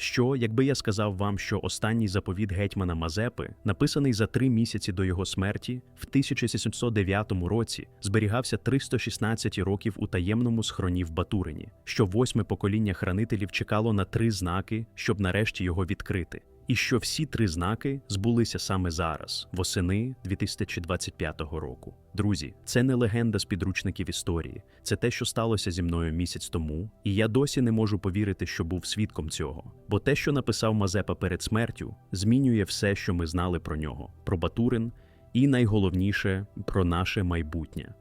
Що, якби я сказав вам, що останній заповіт гетьмана Мазепи, написаний за три місяці до його смерті, в 1709 році зберігався 316 років у таємному схроні в Батурині, що восьме покоління хранителів чекало на три знаки, щоб нарешті його відкрити, і що всі три знаки збулися саме зараз, восени 2025 року. Друзі, це не легенда з підручників історії, це те, що сталося зі мною місяць тому, і я досі не можу повірити, що був свідком цього. Бо те, що написав Мазепа перед смертю, змінює все, що ми знали про нього, про Батурин, і найголовніше про наше майбутнє.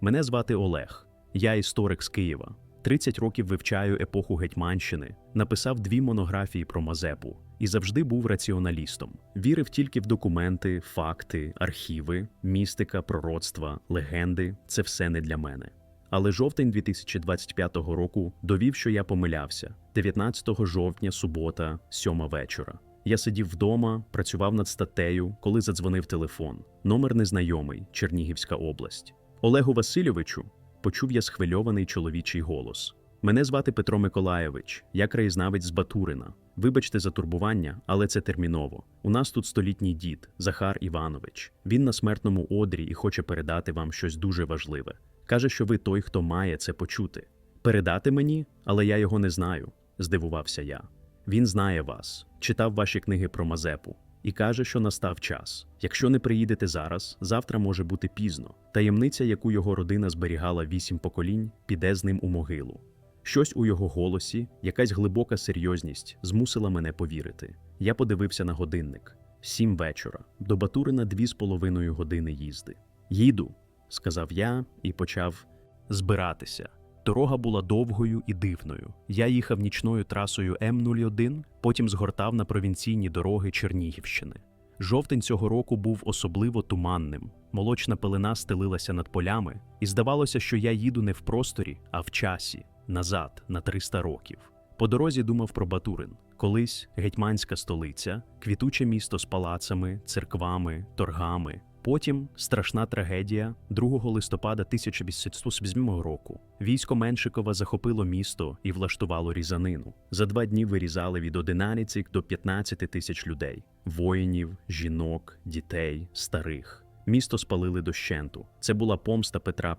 Мене звати Олег, я історик з Києва. 30 років вивчаю епоху Гетьманщини, написав дві монографії про Мазепу і завжди був раціоналістом. Вірив тільки в документи, факти, архіви, містика, пророцтва, легенди це все не для мене. Але жовтень 2025 року довів, що я помилявся. 19 жовтня, субота, сьома вечора. Я сидів вдома, працював над статтею, коли задзвонив телефон. Номер незнайомий, Чернігівська область. Олегу Васильовичу почув я схвильований чоловічий голос. Мене звати Петро Миколаєвич, я краєзнавець з Батурина. Вибачте за турбування, але це терміново. У нас тут столітній дід Захар Іванович. Він на смертному одрі і хоче передати вам щось дуже важливе. Каже, що ви той, хто має це почути. Передати мені, але я його не знаю, здивувався я. Він знає вас, читав ваші книги про Мазепу і каже, що настав час. Якщо не приїдете зараз, завтра може бути пізно. Таємниця, яку його родина зберігала вісім поколінь, піде з ним у могилу. Щось у його голосі, якась глибока серйозність змусила мене повірити. Я подивився на годинник сім вечора, до Батурина дві з половиною години їзди. Їду, сказав я і почав збиратися. Дорога була довгою і дивною. Я їхав нічною трасою М01, потім згортав на провінційні дороги Чернігівщини. Жовтень цього року був особливо туманним. Молочна пелена стелилася над полями, і здавалося, що я їду не в просторі, а в часі, назад, на 300 років. По дорозі думав про Батурин. Колись гетьманська столиця, квітуче місто з палацами, церквами, торгами. Потім страшна трагедія 2 листопада 1807 року. Військо Меншикова захопило місто і влаштувало різанину. За два дні вирізали від 11 до 15 тисяч людей: воїнів, жінок, дітей, старих. Місто спалили дощенту. Це була помста Петра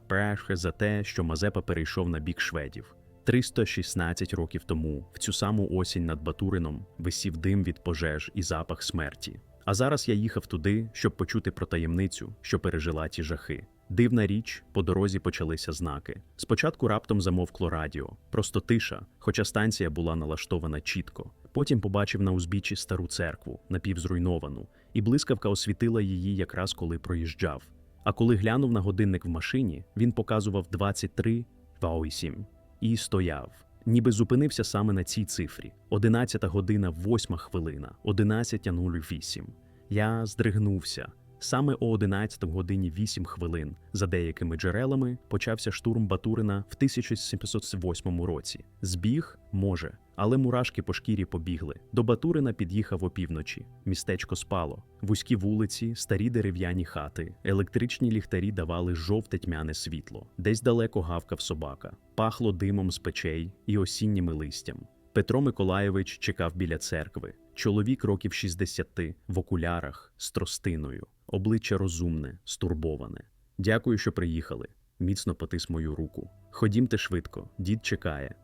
І за те, що Мазепа перейшов на бік шведів. 316 років тому, в цю саму осінь над Батурином, висів дим від пожеж і запах смерті. А зараз я їхав туди, щоб почути про таємницю, що пережила ті жахи. Дивна річ, по дорозі почалися знаки. Спочатку раптом замовкло радіо, просто тиша, хоча станція була налаштована чітко. Потім побачив на узбіччі стару церкву, напівзруйновану, і блискавка освітила її якраз коли проїжджав. А коли глянув на годинник в машині, він показував 23 8 і стояв. Ніби зупинився саме на цій цифрі: 11 година, 8 хвилина, 11.08. Я здригнувся. Саме о 11 годині 8 хвилин, за деякими джерелами, почався штурм Батурина в 1708 році. Збіг може, але мурашки по шкірі побігли. До Батурина під'їхав опівночі. Містечко спало. Вузькі вулиці, старі дерев'яні хати, електричні ліхтарі давали жовте тьмяне світло. Десь далеко гавкав собака, пахло димом з печей і осінніми листям. Петро Миколаєвич чекав біля церкви. Чоловік років 60 в окулярах з тростиною, обличчя розумне, стурбоване. Дякую, що приїхали. Міцно потис мою руку. Ходімте швидко, дід чекає.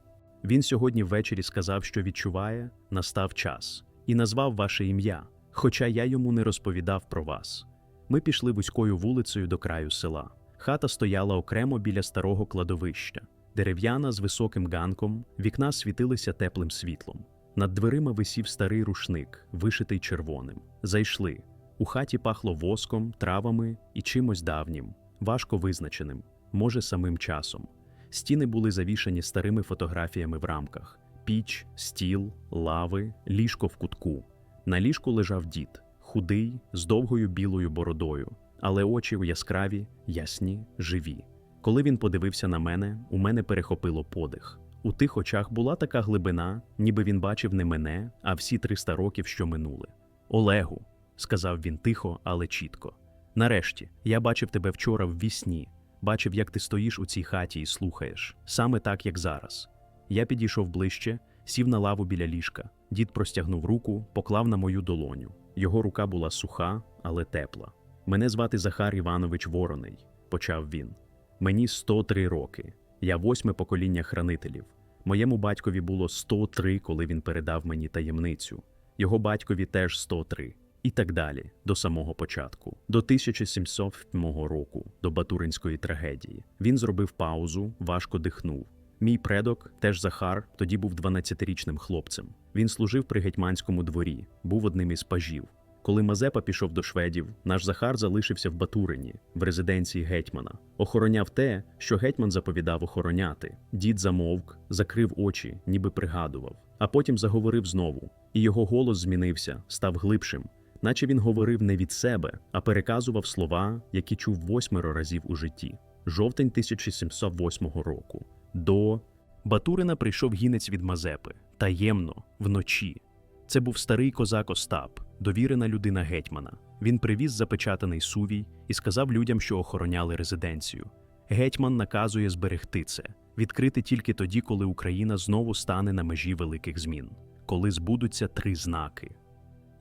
Він сьогодні ввечері сказав, що відчуває, настав час, і назвав ваше ім'я, хоча я йому не розповідав про вас. Ми пішли вузькою вулицею до краю села. Хата стояла окремо біля старого кладовища. Дерев'яна з високим ганком, вікна світилися теплим світлом. Над дверима висів старий рушник, вишитий червоним. Зайшли. У хаті пахло воском, травами і чимось давнім, важко визначеним, може, самим часом. Стіни були завішані старими фотографіями в рамках: піч, стіл, лави, ліжко в кутку. На ліжку лежав дід, худий, з довгою білою бородою, але очі яскраві, ясні, живі. Коли він подивився на мене, у мене перехопило подих. У тих очах була така глибина, ніби він бачив не мене, а всі 300 років, що минули. Олегу, сказав він тихо, але чітко. Нарешті, я бачив тебе вчора в вісні, бачив, як ти стоїш у цій хаті і слухаєш, саме так, як зараз. Я підійшов ближче, сів на лаву біля ліжка. Дід простягнув руку, поклав на мою долоню. Його рука була суха, але тепла. Мене звати Захар Іванович Вороний, почав він. Мені 103 роки. Я восьме покоління хранителів. Моєму батькові було 103, коли він передав мені таємницю. Його батькові теж 103. І так далі, до самого початку, до 1707 року, до Батуринської трагедії. Він зробив паузу, важко дихнув. Мій предок, теж Захар, тоді був 12-річним хлопцем. Він служив при гетьманському дворі, був одним із пажів. Коли Мазепа пішов до шведів, наш Захар залишився в Батурині, в резиденції гетьмана. Охороняв те, що гетьман заповідав охороняти. Дід замовк, закрив очі, ніби пригадував, а потім заговорив знову, і його голос змінився, став глибшим, наче він говорив не від себе, а переказував слова, які чув восьмеро разів у житті. Жовтень 1708 року. До Батурина прийшов гінець від Мазепи таємно, вночі. Це був старий козак Остап, довірена людина гетьмана. Він привіз запечатаний сувій і сказав людям, що охороняли резиденцію. Гетьман наказує зберегти це, відкрити тільки тоді, коли Україна знову стане на межі великих змін, коли збудуться три знаки.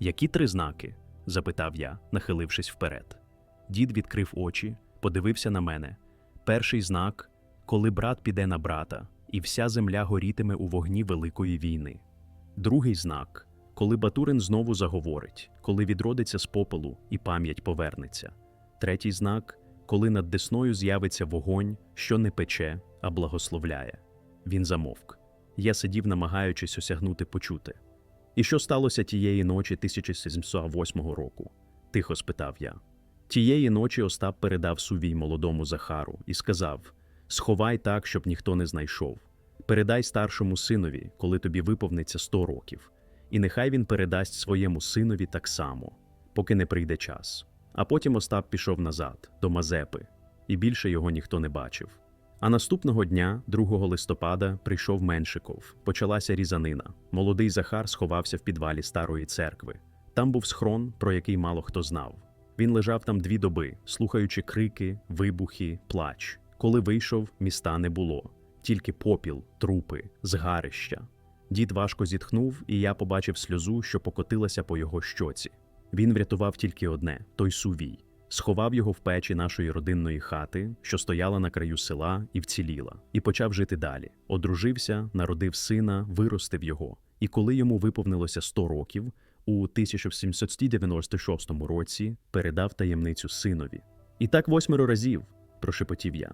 Які три знаки? запитав я, нахилившись вперед. Дід відкрив очі, подивився на мене. Перший знак коли брат піде на брата, і вся земля горітиме у вогні Великої війни. Другий знак коли Батурин знову заговорить, коли відродиться з попелу і пам'ять повернеться. Третій знак коли над десною з'явиться вогонь, що не пече, а благословляє. Він замовк. Я сидів, намагаючись осягнути почути. І що сталося тієї ночі 1708 року? тихо спитав я. Тієї ночі Остап передав сувій молодому Захару і сказав: Сховай так, щоб ніхто не знайшов. Передай старшому синові, коли тобі виповниться сто років, і нехай він передасть своєму синові так само, поки не прийде час. А потім Остап пішов назад, до Мазепи, і більше його ніхто не бачив. А наступного дня, 2 листопада, прийшов Меншиков. Почалася різанина. Молодий Захар сховався в підвалі старої церкви. Там був схрон, про який мало хто знав. Він лежав там дві доби, слухаючи крики, вибухи, плач. Коли вийшов, міста не було, тільки попіл, трупи, згарища. Дід важко зітхнув, і я побачив сльозу, що покотилася по його щоці. Він врятував тільки одне той сувій, сховав його в печі нашої родинної хати, що стояла на краю села і вціліла, і почав жити далі. Одружився, народив сина, виростив його. І коли йому виповнилося 100 років, у 1796 році передав таємницю синові. І так восьмеро разів, прошепотів я.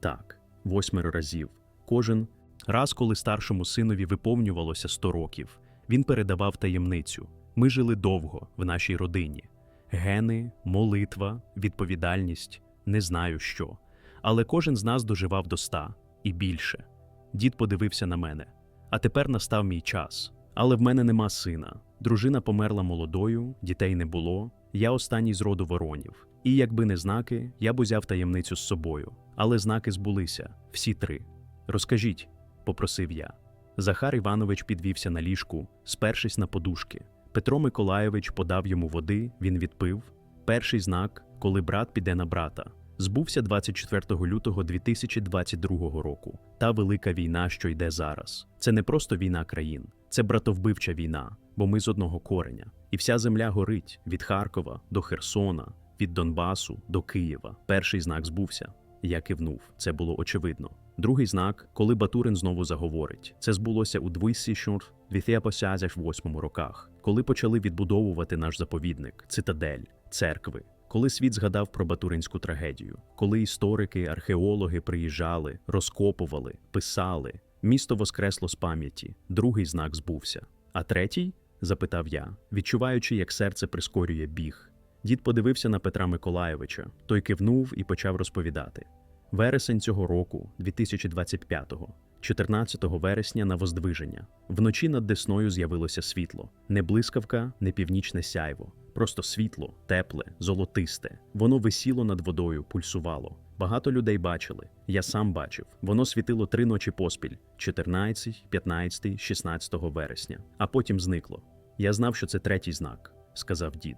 Так, восьмеро разів. Кожен раз, коли старшому синові виповнювалося 100 років, він передавав таємницю. Ми жили довго в нашій родині. Гени, молитва, відповідальність не знаю що. Але кожен з нас доживав до ста і більше. Дід подивився на мене. А тепер настав мій час. Але в мене нема сина. Дружина померла молодою, дітей не було. Я останній з роду воронів. І якби не знаки, я б узяв таємницю з собою. Але знаки збулися всі три. Розкажіть, попросив я. Захар Іванович підвівся на ліжку, спершись на подушки. Петро Миколайович подав йому води, він відпив. Перший знак, коли брат піде на брата. Збувся 24 лютого 2022 року. Та велика війна, що йде зараз. Це не просто війна країн, це братовбивча війна, бо ми з одного кореня. І вся земля горить від Харкова до Херсона, від Донбасу до Києва. Перший знак збувся. Я кивнув, це було очевидно. Другий знак, коли Батурин знову заговорить. Це збулося у 2008 роках, коли почали відбудовувати наш заповідник, цитадель, церкви. Коли світ згадав про Батуринську трагедію, коли історики, археологи приїжджали, розкопували, писали, місто воскресло з пам'яті, другий знак збувся. А третій? запитав я, відчуваючи, як серце прискорює біг. Дід подивився на Петра Миколайовича, той кивнув і почав розповідати. Вересень цього року, 2025-го, 14 вересня на Воздвиження. Вночі над Десною з'явилося світло. Не блискавка, не північне сяйво. Просто світло, тепле, золотисте. Воно висіло над водою, пульсувало. Багато людей бачили. Я сам бачив. Воно світило три ночі поспіль: 14, 15, 16 вересня, а потім зникло. Я знав, що це третій знак, сказав дід.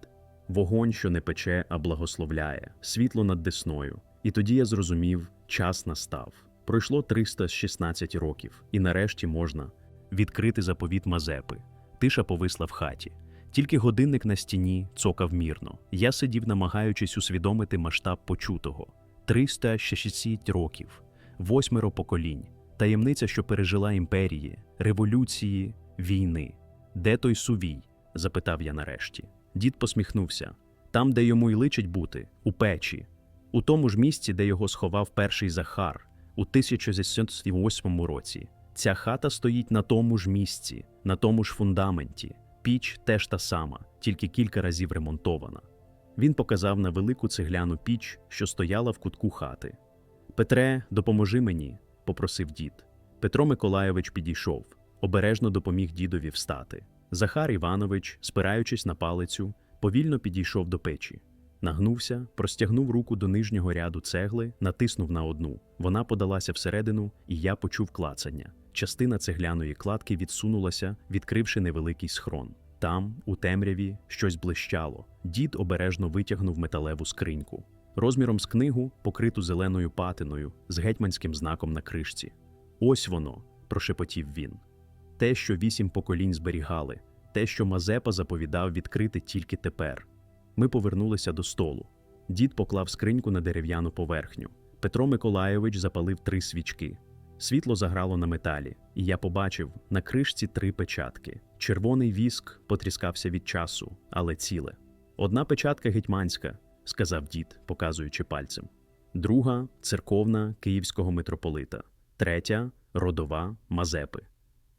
Вогонь, що не пече, а благословляє, світло над Десною. І тоді я зрозумів, час настав. Пройшло 316 років, і нарешті можна відкрити заповіт Мазепи. Тиша повисла в хаті. Тільки годинник на стіні цокав мірно. Я сидів, намагаючись усвідомити масштаб почутого: 360 років, восьмеро поколінь, таємниця, що пережила імперії, революції, війни. Де той сувій? запитав я нарешті. Дід посміхнувся. Там, де йому й личить бути, у печі, у тому ж місці, де його сховав перший Захар у 1608 році. Ця хата стоїть на тому ж місці, на тому ж фундаменті. Піч теж та сама, тільки кілька разів ремонтована. Він показав на велику цегляну піч, що стояла в кутку хати. Петре, допоможи мені, попросив дід. Петро Миколайович підійшов, обережно допоміг дідові встати. Захар Іванович, спираючись на палицю, повільно підійшов до печі. Нагнувся, простягнув руку до нижнього ряду цегли, натиснув на одну. Вона подалася всередину, і я почув клацання. Частина цегляної кладки відсунулася, відкривши невеликий схрон. Там, у темряві, щось блищало. Дід обережно витягнув металеву скриньку. Розміром з книгу, покриту зеленою патиною, з гетьманським знаком на кришці. Ось воно, прошепотів він. Те, що вісім поколінь зберігали, те, що Мазепа заповідав відкрити тільки тепер. Ми повернулися до столу. Дід поклав скриньку на дерев'яну поверхню. Петро Миколайович запалив три свічки. Світло заграло на металі, і я побачив на кришці три печатки. Червоний віск потріскався від часу, але ціле. Одна печатка гетьманська, сказав дід, показуючи пальцем. Друга церковна київського митрополита, третя родова Мазепи.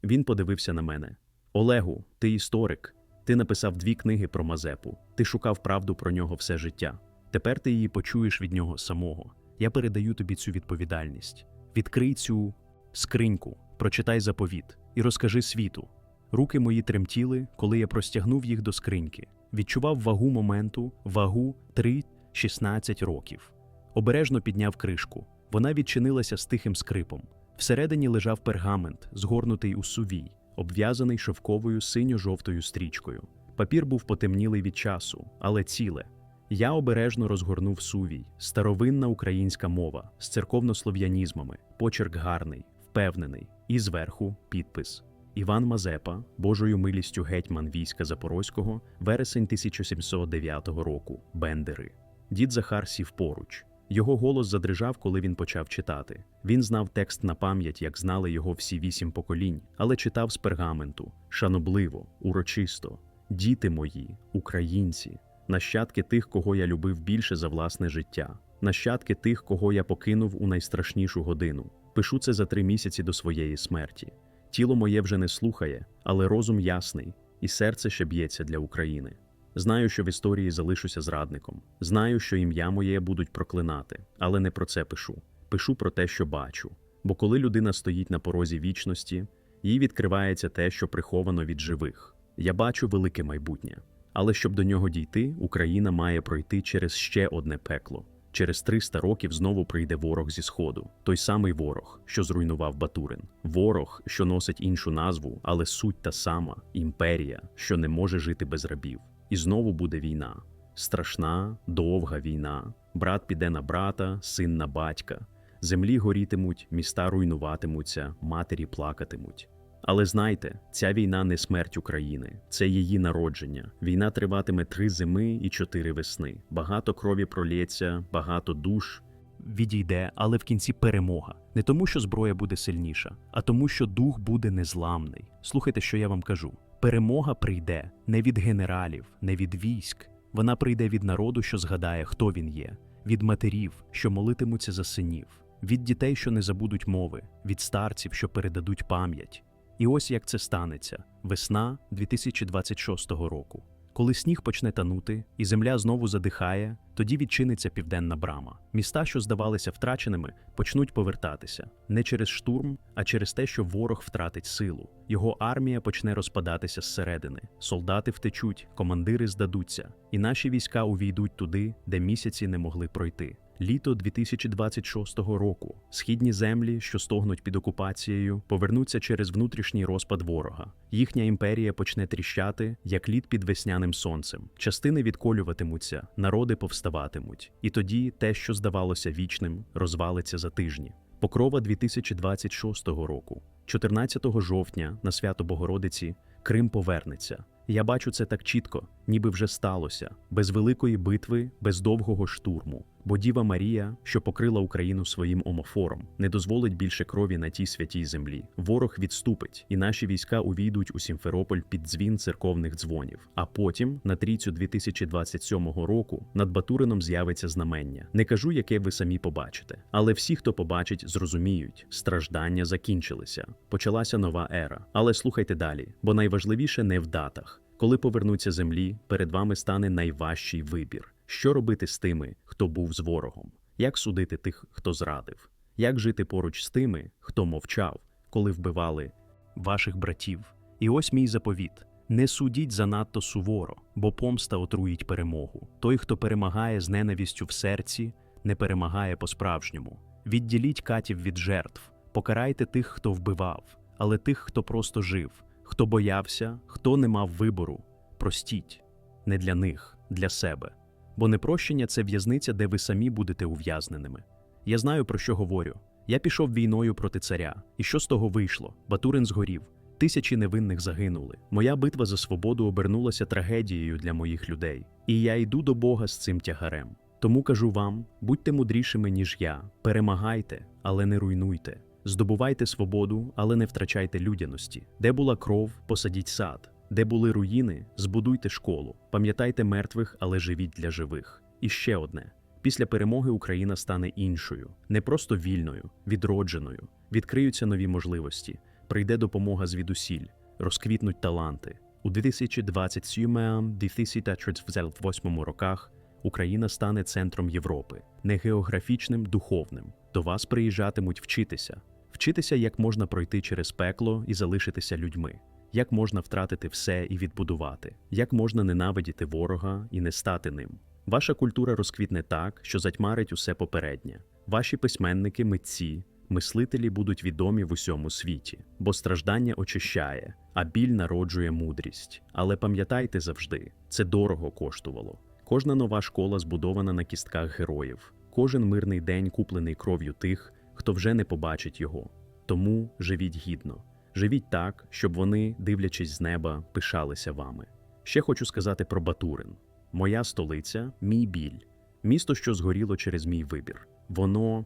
Він подивився на мене. Олегу, ти історик. Ти написав дві книги про Мазепу. Ти шукав правду про нього все життя. Тепер ти її почуєш від нього самого. Я передаю тобі цю відповідальність. Відкрий цю скриньку, прочитай заповіт і розкажи світу. Руки мої тремтіли, коли я простягнув їх до скриньки. Відчував вагу моменту, вагу 3-16 років. Обережно підняв кришку. Вона відчинилася з тихим скрипом. Всередині лежав пергамент, згорнутий у сувій, обв'язаний шовковою синьо-жовтою стрічкою. Папір був потемнілий від часу, але ціле. Я обережно розгорнув сувій, старовинна українська мова з церковнослов'янізмами, почерк гарний, впевнений, і зверху підпис. Іван Мазепа, Божою милістю гетьман війська Запорозького, вересень 1709 року, Бендери. Дід Захар сів поруч. Його голос задрижав, коли він почав читати. Він знав текст на пам'ять, як знали його всі вісім поколінь, але читав з пергаменту, шанобливо, урочисто. Діти мої, українці, нащадки тих, кого я любив більше за власне життя, нащадки тих, кого я покинув у найстрашнішу годину. Пишу це за три місяці до своєї смерті. Тіло моє вже не слухає, але розум ясний, і серце ще б'ється для України. Знаю, що в історії залишуся зрадником. Знаю, що ім'я моє будуть проклинати, але не про це пишу. Пишу про те, що бачу. Бо коли людина стоїть на порозі вічності, їй відкривається те, що приховано від живих. Я бачу велике майбутнє. Але щоб до нього дійти, Україна має пройти через ще одне пекло. Через 300 років знову прийде ворог зі сходу, той самий ворог, що зруйнував Батурин, ворог, що носить іншу назву, але суть та сама імперія, що не може жити без рабів. І знову буде війна. Страшна, довга війна. Брат піде на брата, син на батька. Землі горітимуть, міста руйнуватимуться, матері плакатимуть. Але знайте, ця війна не смерть України, це її народження. Війна триватиме три зими і чотири весни. Багато крові пролється, багато душ відійде, але в кінці перемога. Не тому, що зброя буде сильніша, а тому, що дух буде незламний. Слухайте, що я вам кажу. Перемога прийде не від генералів, не від військ. Вона прийде від народу, що згадає, хто він є, від матерів, що молитимуться за синів, від дітей, що не забудуть мови, від старців, що передадуть пам'ять. І ось як це станеться: весна 2026 року. Коли сніг почне танути і земля знову задихає, тоді відчиниться південна брама. Міста, що здавалися втраченими, почнуть повертатися не через штурм, а через те, що ворог втратить силу. Його армія почне розпадатися зсередини. Солдати втечуть, командири здадуться, і наші війська увійдуть туди, де місяці не могли пройти. Літо 2026 року східні землі, що стогнуть під окупацією, повернуться через внутрішній розпад ворога. Їхня імперія почне тріщати, як лід під весняним сонцем. Частини відколюватимуться, народи повставатимуть. І тоді те, що здавалося вічним, розвалиться за тижні. Покрова 2026 року. 14 жовтня на свято Богородиці Крим повернеться. Я бачу це так чітко, ніби вже сталося, без великої битви, без довгого штурму. Бо Діва Марія, що покрила Україну своїм омофором, не дозволить більше крові на тій святій землі. Ворог відступить, і наші війська увійдуть у Сімферополь під дзвін церковних дзвонів. А потім, на трійцю 2027 року, над Батурином з'явиться знамення. Не кажу, яке ви самі побачите, але всі, хто побачить, зрозуміють, страждання закінчилися. Почалася нова ера. Але слухайте далі, бо найважливіше не в датах. Коли повернуться землі, перед вами стане найважчий вибір. Що робити з тими, хто був з ворогом? Як судити тих, хто зрадив? Як жити поруч з тими, хто мовчав, коли вбивали ваших братів? І ось мій заповіт: не судіть занадто суворо, бо помста отруїть перемогу. Той, хто перемагає з ненавістю в серці, не перемагає по-справжньому. Відділіть катів від жертв, покарайте тих, хто вбивав, але тих, хто просто жив, хто боявся, хто не мав вибору. Простіть не для них, для себе. Бо непрощення це в'язниця, де ви самі будете ув'язненими. Я знаю, про що говорю. Я пішов війною проти царя, і що з того вийшло? Батурин згорів. Тисячі невинних загинули. Моя битва за свободу обернулася трагедією для моїх людей, і я йду до Бога з цим тягарем. Тому кажу вам: будьте мудрішими, ніж я, перемагайте, але не руйнуйте. Здобувайте свободу, але не втрачайте людяності. Де була кров, посадіть сад. Де були руїни, збудуйте школу. Пам'ятайте мертвих, але живіть для живих. І ще одне: після перемоги Україна стане іншою, не просто вільною, відродженою. Відкриються нові можливості, прийде допомога звідусіль, розквітнуть таланти. У 2027-2028 роках Україна стане центром Європи, не географічним, духовним. До вас приїжджатимуть вчитися, вчитися, як можна пройти через пекло і залишитися людьми. Як можна втратити все і відбудувати? Як можна ненавидіти ворога і не стати ним? Ваша культура розквітне так, що затьмарить усе попереднє. Ваші письменники, митці, мислителі будуть відомі в усьому світі, бо страждання очищає, а біль народжує мудрість. Але пам'ятайте завжди, це дорого коштувало. Кожна нова школа збудована на кістках героїв, кожен мирний день куплений кров'ю тих, хто вже не побачить його. Тому живіть гідно. Живіть так, щоб вони, дивлячись з неба, пишалися вами. Ще хочу сказати про Батурин: моя столиця, мій біль, місто, що згоріло через мій вибір. Воно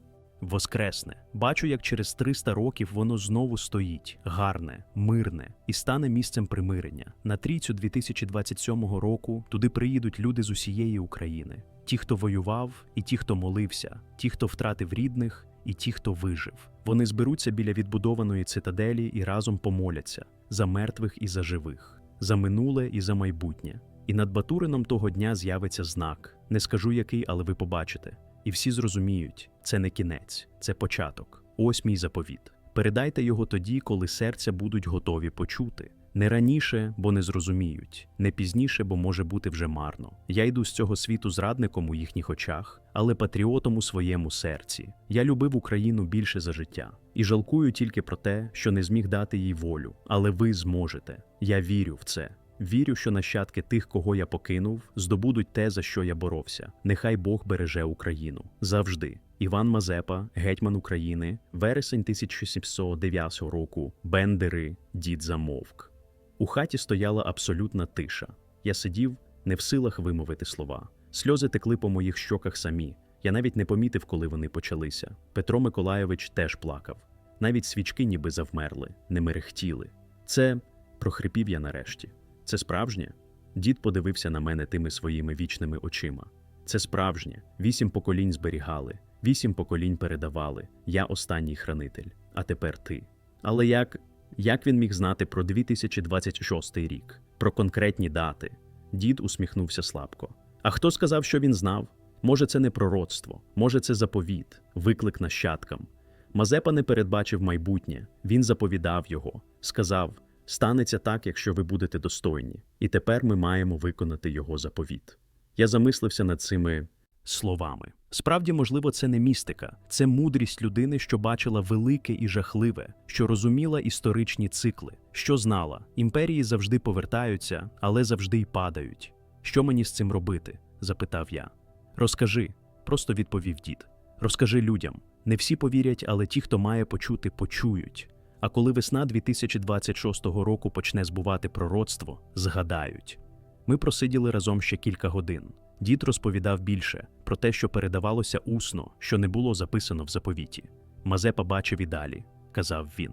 воскресне. Бачу, як через 300 років воно знову стоїть, гарне, мирне і стане місцем примирення. На трійцю 2027 року туди приїдуть люди з усієї України: ті, хто воював, і ті, хто молився, ті, хто втратив рідних і ті, хто вижив. Вони зберуться біля відбудованої цитаделі і разом помоляться за мертвих і за живих, за минуле і за майбутнє. І над Батурином того дня з'явиться знак. Не скажу який, але ви побачите. І всі зрозуміють, це не кінець, це початок. Ось мій заповіт. Передайте його тоді, коли серця будуть готові почути. Не раніше, бо не зрозуміють, не пізніше, бо може бути вже марно. Я йду з цього світу зрадником у їхніх очах, але патріотом у своєму серці. Я любив Україну більше за життя і жалкую тільки про те, що не зміг дати їй волю. Але ви зможете. Я вірю в це. Вірю, що нащадки тих, кого я покинув, здобудуть те, за що я боровся. Нехай Бог береже Україну завжди. Іван Мазепа, гетьман України, вересень 1709 року. Бендери, дід замовк. У хаті стояла абсолютна тиша. Я сидів, не в силах вимовити слова. Сльози текли по моїх щоках самі. Я навіть не помітив, коли вони почалися. Петро Миколайович теж плакав. Навіть свічки ніби завмерли, не мерехтіли. Це прохрипів я нарешті. Це справжнє? Дід подивився на мене тими своїми вічними очима. Це справжнє. Вісім поколінь зберігали, вісім поколінь передавали. Я останній хранитель, а тепер ти. Але як. Як він міг знати про 2026 рік, про конкретні дати? Дід усміхнувся слабко. А хто сказав, що він знав? Може, це не пророцтво, може, це заповіт, виклик нащадкам. Мазепа не передбачив майбутнє, він заповідав його, сказав: станеться так, якщо ви будете достойні, і тепер ми маємо виконати його заповіт. Я замислився над цими словами. Справді, можливо, це не містика, це мудрість людини, що бачила велике і жахливе, що розуміла історичні цикли, що знала, імперії завжди повертаються, але завжди й падають. Що мені з цим робити? запитав я. Розкажи, просто відповів дід. Розкажи людям, Не всі повірять, але ті, хто має почути, почують. А коли весна 2026 року почне збувати пророцтво, згадають. Ми просиділи разом ще кілька годин. Дід розповідав більше про те, що передавалося усно, що не було записано в заповіті. Мазепа бачив і далі, казав він.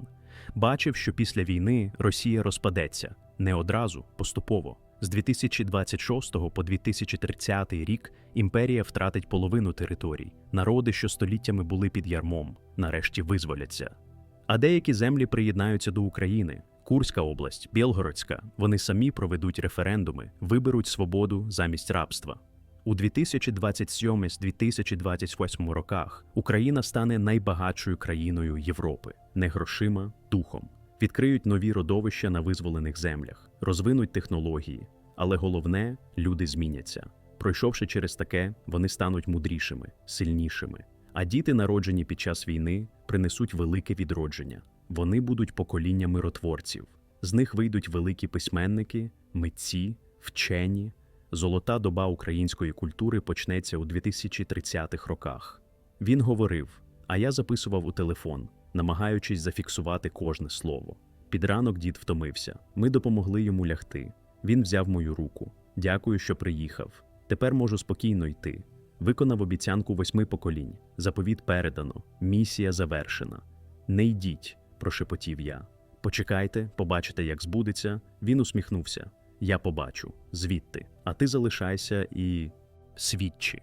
Бачив, що після війни Росія розпадеться не одразу, поступово. З 2026 по 2030 рік імперія втратить половину територій. Народи, що століттями були під ярмом, нарешті визволяться. А деякі землі приєднаються до України. Курська область, Білгородська, вони самі проведуть референдуми, виберуть свободу замість рабства. У 2027-2028 роках Україна стане найбагатшою країною Європи, не грошима, духом. Відкриють нові родовища на визволених землях, розвинуть технології, але головне люди зміняться. Пройшовши через таке, вони стануть мудрішими, сильнішими. А діти, народжені під час війни, принесуть велике відродження. Вони будуть поколінням миротворців. З них вийдуть великі письменники, митці, вчені. Золота доба української культури почнеться у 2030-х роках. Він говорив, а я записував у телефон, намагаючись зафіксувати кожне слово. Під ранок дід втомився. Ми допомогли йому лягти. Він взяв мою руку. Дякую, що приїхав. Тепер можу спокійно йти. Виконав обіцянку восьми поколінь. Заповіт передано, місія завершена. Не йдіть, прошепотів я. Почекайте, побачите, як збудеться. Він усміхнувся. Я побачу, звідти. А ти залишайся і. свідчи.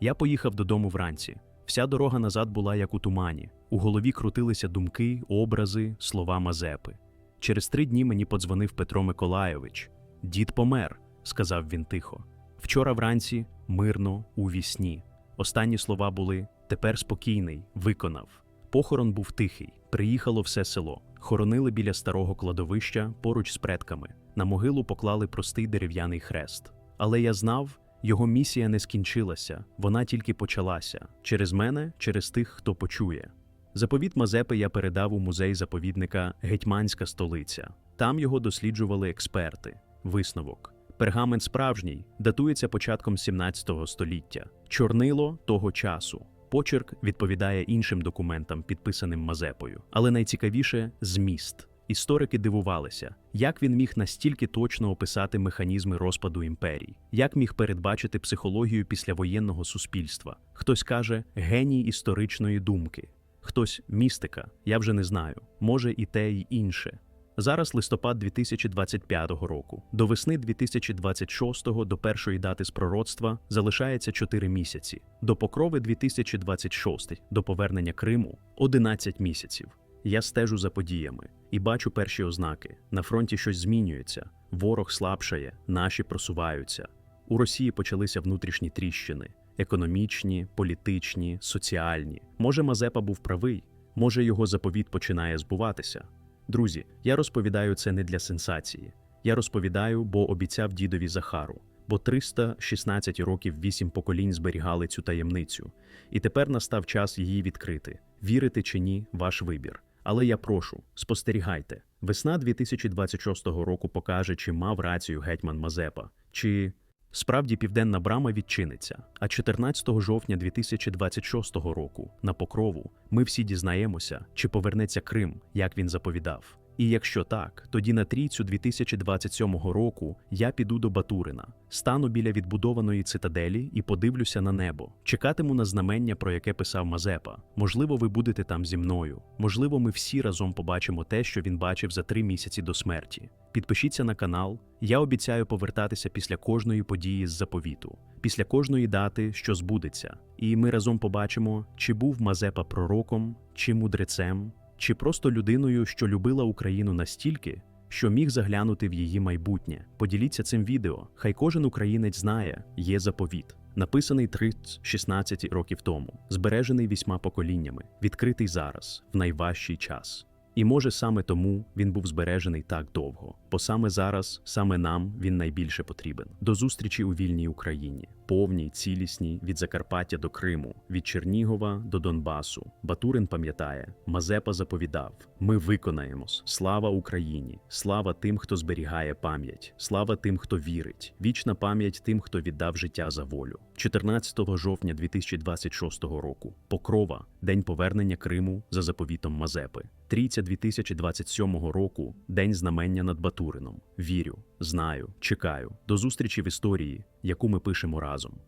Я поїхав додому вранці. Вся дорога назад була як у тумані. У голові крутилися думки, образи, слова Мазепи. Через три дні мені подзвонив Петро Миколайович. Дід помер, сказав він тихо. Вчора вранці мирно, у вісні. Останні слова були тепер спокійний, виконав. Похорон був тихий, приїхало все село. Хоронили біля старого кладовища поруч з предками. На могилу поклали простий дерев'яний хрест. Але я знав, його місія не скінчилася, вона тільки почалася через мене, через тих, хто почує. Заповіт Мазепи я передав у музей заповідника Гетьманська столиця. Там його досліджували експерти. Висновок. Пергамент справжній датується початком 17 століття, чорнило того часу. Почерк відповідає іншим документам, підписаним Мазепою. Але найцікавіше зміст. Історики дивувалися, як він міг настільки точно описати механізми розпаду імперій, як міг передбачити психологію післявоєнного суспільства. Хтось каже геній історичної думки, хтось містика, я вже не знаю, може і те, і інше. Зараз листопад 2025 року. До весни 2026 до першої дати з пророцтва залишається 4 місяці. До покрови 2026 до повернення Криму 11 місяців. Я стежу за подіями і бачу перші ознаки. На фронті щось змінюється, ворог слабшає, наші просуваються. У Росії почалися внутрішні тріщини: економічні, політичні, соціальні. Може, Мазепа був правий, може його заповіт починає збуватися. Друзі, я розповідаю це не для сенсації. Я розповідаю, бо обіцяв дідові Захару, бо 316 років вісім поколінь зберігали цю таємницю, і тепер настав час її відкрити. Вірите чи ні, ваш вибір. Але я прошу, спостерігайте. Весна 2026 року покаже, чи мав рацію гетьман Мазепа, чи справді південна брама відчиниться. А 14 жовтня 2026 року на покрову ми всі дізнаємося, чи повернеться Крим, як він заповідав. І якщо так, тоді на трійцю 2027 року я піду до Батурина, стану біля відбудованої цитаделі і подивлюся на небо. Чекатиму на знамення, про яке писав Мазепа. Можливо, ви будете там зі мною. Можливо, ми всі разом побачимо те, що він бачив за три місяці до смерті. Підпишіться на канал. Я обіцяю повертатися після кожної події з заповіту, після кожної дати, що збудеться. І ми разом побачимо, чи був Мазепа пророком, чи мудрецем чи просто людиною, що любила Україну настільки, що міг заглянути в її майбутнє. Поділіться цим відео. Хай кожен українець знає, є заповіт. Написаний 3-16 років тому, збережений вісьма поколіннями, відкритий зараз, в найважчий час. І може саме тому він був збережений так довго, бо саме зараз, саме нам він найбільше потрібен. До зустрічі у вільній Україні. Повні, цілісні від Закарпаття до Криму, від Чернігова до Донбасу. Батурин пам'ятає, Мазепа заповідав: Ми виконаємось. Слава Україні! Слава тим, хто зберігає пам'ять, слава тим, хто вірить. Вічна пам'ять тим, хто віддав життя за волю. 14 жовтня 2026 року. Покрова, день повернення Криму за заповітом Мазепи. Трійця 2027 року, день знамення над Батурином. Вірю, знаю, чекаю. До зустрічі в історії, яку ми пишемо разом.